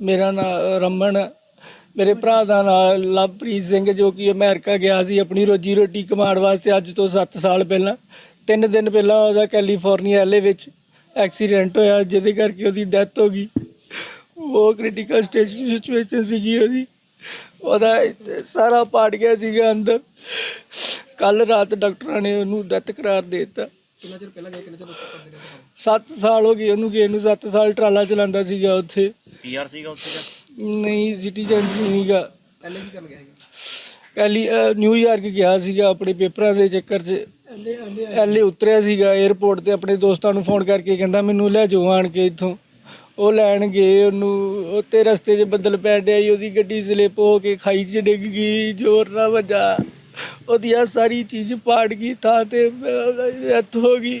ਮੇਰਾ ਨਾਮ ਰਮਨ ਹੈ। ਮੇਰੇ ਭਰਾ ਦਾ ਨਾਮ ਲਵਪ੍ਰੀਤ ਸਿੰਘ ਜੋ ਕਿ ਅਮਰੀਕਾ ਗਿਆ ਸੀ ਆਪਣੀ ਰੋਜੀ ਰੋਟੀ ਕਮਾਉਣ ਵਾਸਤੇ ਅੱਜ ਤੋਂ 7 ਸਾਲ ਪਹਿਲਾਂ। ਤਿੰਨ ਦਿਨ ਪਹਿਲਾਂ ਉਹਦਾ ਕੈਲੀਫੋਰਨੀਆ ਐਲਏ ਵਿੱਚ ਐਕਸੀਡੈਂਟ ਹੋਇਆ ਜਿਹਦੇ ਕਰਕੇ ਉਹਦੀ ਡੈਥ ਹੋ ਗਈ। ਉਹ ਕ੍ਰਿਟੀਕਲ ਸਟੇਜ ਸਿਚੁਏਸ਼ਨ ਸੀਗੀ ਉਹਦੀ। ਉਹਦਾ ਇੱਥੇ ਸਾਰਾ ਪਾੜ ਗਿਆ ਸੀਗਾ ਅੰਦਰ। ਕੱਲ ਰਾਤ ਡਾਕਟਰਾਂ ਨੇ ਉਹਨੂੰ ਡੈਥ ਕਰਾਰ ਦੇ ਦਿੱਤਾ। ਕਿੰਨਾ ਚਿਰ ਪਹਿਲਾਂ ਗਏ ਕਿੰਨਾ ਚਿਰ ਉੱਥੇ ਕਰਦੇ ਰਹੇ? 7 ਸਾਲ ਹੋ ਗਏ ਉਹਨੂੰ ਗਏ ਨੂੰ। 7 ਸਾਲ ਟਰਾਲਾ ਚਲਾਉਂਦਾ ਸੀਗਾ ਉੱਥੇ। ਪੀਆਰ ਸੀਗਾ ਉੱਥੇ ਦਾ ਨਹੀਂ ਸਿਟੀਜ਼ਨ ਨਹੀਂਗਾ ਪਹਿਲੇ ਕੀ ਕਰਨ ਗਿਆ ਹੈਗਾ ਕੱਲੀ ਨਿਊਯਾਰਕ ਗਿਆ ਸੀਗਾ ਆਪਣੇ ਪੇਪਰਾਂ ਦੇ ਚੱਕਰ 'ਚ। ਐਲੇ ਉਤਰਿਆ ਸੀਗਾ 에어ਪੋਰਟ ਤੇ ਆਪਣੇ ਦੋਸਤਾਂ ਨੂੰ ਫੋਨ ਕਰਕੇ ਕਹਿੰਦਾ, ਮੈਨੂੰ ਲੈ ਜਾਓ ਆਣ ਕੇ ਇੱਥੋਂ। ਉਹ ਲੈਣ ਗਏ ਉਹਨੂੰ। ਉੱਤੇ ਰਸਤੇ 'ਚ ਬੱਦਲ ਪੈਣ ਡਿਆ ਸੀ, ਉਹਦੀ ਗੱਡੀ ਸਲਿੱਪ ਹੋ ਕੇ ਖਾਈ 'ਚ ਡਿੱਗ ਗਈ, ਜ਼ੋਰ ਨਾਲ ਵੱਜਾ। ਉਹਦੀ ਆ ਸਾਰੀ ਚੀਜ਼ ਪਾੜ ਗਈ, ਥਾਂ ਤੇ ਡੈਥ ਹੋ ਗਈ।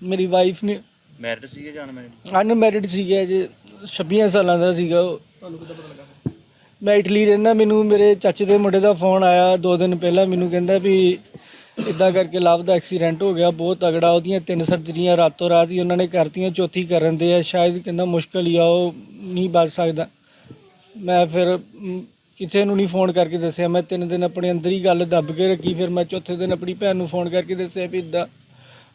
ਮੇਰੀ ਵਾਈਫ ਨੇ ਮੈਰਿਡ ਸੀਗੇ ਜਾਂ ਅਨਮੈਰਿਡ ਅਨਮੈਰਿਡ ਸੀਗਾ ਜੇ 26 ਸਾਲਾਂ ਦਾ ਸੀਗਾ ਉਹ। ਤੁਹਾਨੂੰ ਕਿੱਦਾਂ ਪਤਾ ਲੱਗਾ ਮੈਂ ਇਟਲੀ ਰਹਿੰਦਾ ਮੈਨੂੰ ਮੇਰੇ ਚਾਚੇ ਦੇ ਮੁੰਡੇ ਦਾ ਫੋਨ ਆਇਆ ਦੋ ਦਿਨ ਪਹਿਲਾਂ ਮੈਨੂੰ ਕਹਿੰਦਾ ਵੀ ਇਦਾਂ ਕਰਕੇ ਲਵ ਦਾ ਐਕਸੀਡੈਂਟ ਹੋ ਗਿਆ ਬਹੁਤ ਤਗੜਾ ਉਹਦੀਆਂ ਤਿੰਨ ਸਰਜਰੀਆਂ ਰਾਤੋਂ ਰਾਤ ਹੀ ਉਹਨਾਂ ਨੇ ਕਰਤੀਆਂ ਚੌਥੀ ਕਰਨ ਦੇ ਆ ਸ਼ਾਇਦ ਕਹਿੰਦਾ ਮੁਸ਼ਕਲ ਹੀ ਆ ਉਹ ਨਹੀਂ ਬਚ ਸਕਦਾ। ਮੈਂ ਫਿਰ ਕਿਸੇ ਨੂੰ ਨਹੀਂ ਫੋਨ ਕਰਕੇ ਦੱਸਿਆ ਮੈਂ ਤਿੰਨ ਦਿਨ ਆਪਣੇ ਅੰਦਰ ਹੀ ਗੱਲ ਦੱਬ ਕੇ ਰੱਖੀ ਫਿਰ ਮੈਂ ਚੌਥੇ ਦਿਨ ਆਪਣੀ ਭੈਣ ਨੂੰ ਫੋਨ ਕਰਕੇ ਦੱਸਿਆ ਵੀ ਇਦਾਂ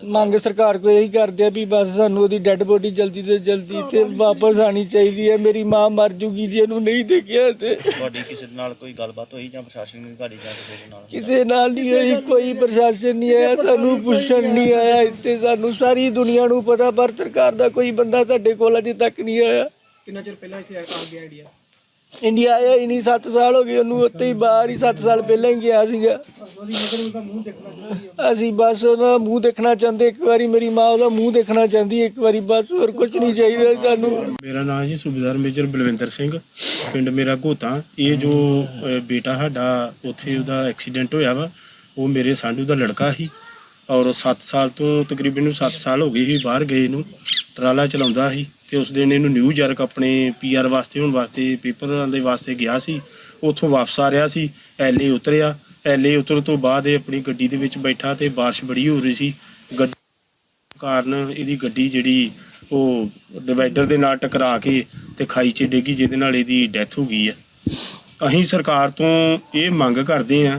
ਮੰਗ ਸਰਕਾਰ ਕੋਲ ਇਹੀ ਕਰਦੇ ਆ ਵੀ ਬਸ ਸਾਨੂੰ ਉਹਦੀ ਡੈੱਡ ਬੋਡੀ ਜਲਦੀ ਤੋਂ ਜਲਦੀ ਤੇ ਵਾਪਸ ਆਣੀ ਚਾਹੀਦੀ ਹੈ। ਮੇਰੀ ਮਾਂ ਮਰ ਜੂਗੀ ਜੇ ਇਹਨੂੰ ਨਹੀਂ ਦੇਖਿਆ ਤੇ। ਤੁਹਾਡੀ ਕਿਸੇ ਦੇ ਨਾਲ ਕੋਈ ਗੱਲਬਾਤ ਹੋਈ ਜਾਂ ਪ੍ਰਸ਼ਾਸਨ ਦੀ ਤੁਹਾਡੀ ਜਾਂ ਕਿਸੇ ਦੇ ਨਾਲ? ਕਿਸੇ ਨਾਲ ਨਹੀਂ ਹੋਈ ਕੋਈ ਪ੍ਰਸ਼ਾਸਨ ਨਹੀਂ ਆਇਆ ਸਾਨੂੰ ਪੁੱਛਣ ਨਹੀਂ ਆਇਆ ਇੱਥੇ। ਸਾਨੂੰ ਸਾਰੀ ਦੁਨੀਆ ਨੂੰ ਪਤਾ ਪਰ ਸਰਕਾਰ ਦਾ ਕੋਈ ਬੰਦਾ ਸਾਡੇ ਕੋਲ ਅਜੇ ਤੱਕ ਨਹੀਂ ਆਇਆ। ਕਿੰਨਾ ਚਿਰ ਪਹਿਲਾਂ ਇੱਥੇ ਆ ਗਿਆ ਇੰਡੀਆ ਇੰਡੀਆ ਆਇਆ ਹੀ ਨਹੀਂ 7 ਸਾਲ ਹੋ ਗਏ ਉਹਨੂੰ ਉੱਥੇ ਹੀ ਬਾਹਰ ਹੀ 7 ਸਾਲ ਪਹਿਲਾਂ ਹੀ ਗਿਆ ਸੀਗਾ। ਅਸੀਂ ਬਸ ਉਹਦਾ ਮੂੰਹ ਦੇਖਣਾ ਚਾਹੁੰਦੇ, ਇੱਕ ਵਾਰੀ ਮੇਰੀ ਮਾਂ ਉਹਦਾ ਮੂੰਹ ਦੇਖਣਾ ਚਾਹੁੰਦੀ, ਇੱਕ ਵਾਰੀ ਬਸ ਹੋਰ ਕੁਝ ਨਹੀਂ ਚਾਹੀਦਾ ਸਾਨੂੰ। ਮੇਰਾ ਨਾਮ ਜੀ ਸੂਬੇਦਾਰ ਮੇਜਰ ਬਲਵਿੰਦਰ ਸਿੰਘ, ਪਿੰਡ ਮੇਰਾ ਘੋਤਾ ਇਹ ਜੋ ਬੇਟਾ ਸਾਡਾ, ਉੱਥੇ ਉਹਦਾ ਐਕਸੀਡੈਂਟ ਹੋਇਆ ਵਾ, ਉਹ ਮੇਰੇ ਸਾਂਢੂ ਦਾ ਲੜਕਾ ਸੀ। ਔਰ 7 ਸਾਲ ਤੋਂ ਤਕਰੀਬਨ ਨੂੰ 7 ਸਾਲ ਹੋ ਗਏ ਸੀ, ਬਾਹਰ ਗਏ ਨੂੰ ਟਰਾਲਾ ਚਲਾਉਂਦਾ ਸੀ। ਤੇ ਉਸ ਦਿਨ ਇਹਨੂੰ ਨਿਊਯਾਰਕ ਆਪਣੇ ਪੀਆਰ ਵਾਸਤੇ, ਹੁਣ ਵਾਸਤੇ ਪੇਪਰਾਂ ਦੇ ਵਾਸਤੇ ਗਿਆ ਸੀ। ਉੱਥੋਂ ਵਾਪਸ ਆ ਰਿਹਾ ਸੀ ਐਲਏ ਉਤਰਿਆ। ਐਲਏ ਉਤਰਨ ਤੋਂ ਬਾਅਦ ਇਹ ਆਪਣੀ ਗੱਡੀ ਦੇ ਵਿੱਚ ਬੈਠਾ ਤੇ ਬਾਰਿਸ਼ ਬੜੀ ਹੋ ਰਹੀ ਸੀ। ਗੱਡੀ ਕਾਰਨ ਇਹਦੀ ਗੱਡੀ ਜਿਹੜੀ ਉਹ ਡਿਵਾਈਡਰ ਦੇ ਨਾਲ ਟਕਰਾ ਕੇ ਤੇ ਖਾਈ 'ਚ ਡਿੱਗੀ, ਜਿਹਦੇ ਨਾਲ ਇਹਦੀ ਡੈਥ ਹੋ ਗਈ ਹੈ ਅਸੀਂ ਸਰਕਾਰ ਤੋਂ ਇਹ ਮੰਗ ਕਰਦੇ ਹਾਂ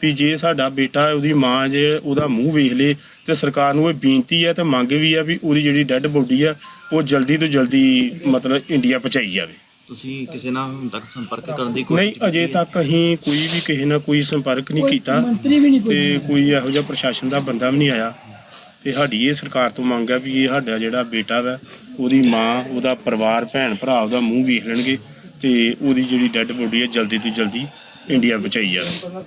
ਵੀ ਜੇ ਸਾਡਾ ਬੇਟਾ, ਉਹਦੀ ਮਾਂ ਜੇ ਉਹਦਾ ਮੂੰਹ ਵੇਖ ਲੇ ਤੇ ਸਰਕਾਰ ਨੂੰ ਇਹ ਬੇਨਤੀ ਹੈ ਤੇ ਮੰਗ ਵੀ ਹੈ ਵੀ ਉਹਦੀ ਜਿਹੜੀ ਡੈੱਡ ਬੋਡੀ ਆ, ਉਹ ਜਲਦੀ ਤੋਂ ਜਲਦੀ ਮਤਲਬ ਇੰਡੀਆ ਪਹੁੰਚਾਈ ਜਾਵੇ। ਤੁਸੀਂ ਕਿਸੇ ਨਾਲ ਹੁਣ ਤੱਕ ਸੰਪਰਕ ਕਰਨ ਦੀ ਨਹੀਂ ਅਜੇ ਤੱਕ ਅਸੀਂ ਕੋਈ ਵੀ ਕਿਸੇ ਨਾਲ ਕੋਈ ਸੰਪਰਕ ਨਹੀਂ ਕੀਤਾ ਤੇ ਕੋਈ ਇਹੋ ਜਿਹਾ ਪ੍ਰਸ਼ਾਸਨ ਦਾ ਬੰਦਾ ਵੀ ਨਹੀਂ ਆਇਆ। ਤੇ ਸਾਡੀ ਇਹ ਸਰਕਾਰ ਤੋਂ ਮੰਗ ਹੈ ਵੀ ਇਹ ਸਾਡਾ ਜਿਹੜਾ ਬੇਟਾ ਵਾ ਉਹਦੀ ਮਾਂ ਉਹਦਾ ਪਰਿਵਾਰ ਭੈਣ ਭਰਾ ਉਹਦਾ ਮੂੰਹ ਵੇਖ ਲੈਣਗੇ ਤੇ ਉਹਦੀ ਜਿਹੜੀ ਡੈੱਡ ਬੋਡੀ ਹੈ ਜਲਦੀ ਤੋਂ ਜਲਦੀ ਇੰਡੀਆ ਪਹੁੰਚਾਈ ਜਾਵੇ।